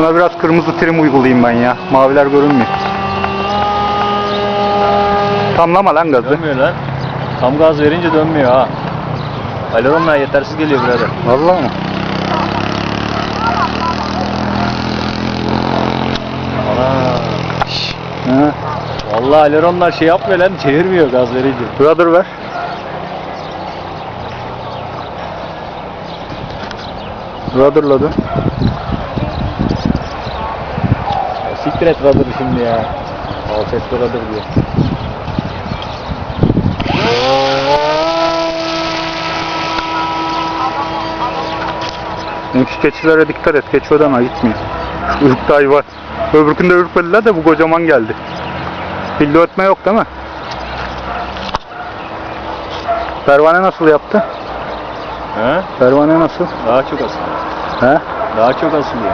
Buna biraz kırmızı trim uygulayayım ben ya. Maviler görünmüyor. Tamlama lan gazı. Dönmüyor lan. Tam gaz verince dönmüyor ha. Aileronlar yetersiz geliyor birader. Vallahi mı? Ana. Vallahi aileronlar şey yapmıyor lan çevirmiyor gaz verince. Rudder ver. Rudder'ladı. Siktir et rudder'ı şimdi ya. Al sesli rudder diyor. Şu keçilere dikkat et. Keçi ödeme gitmiyor. Irkta hayvan. Öbürkünde ürpediler de bu kocaman geldi. Pilli ötme yok değil mi? Pervane nasıl yaptı? He? Pervane nasıl? Daha çok asılıyor. He? Daha çok asılıyor.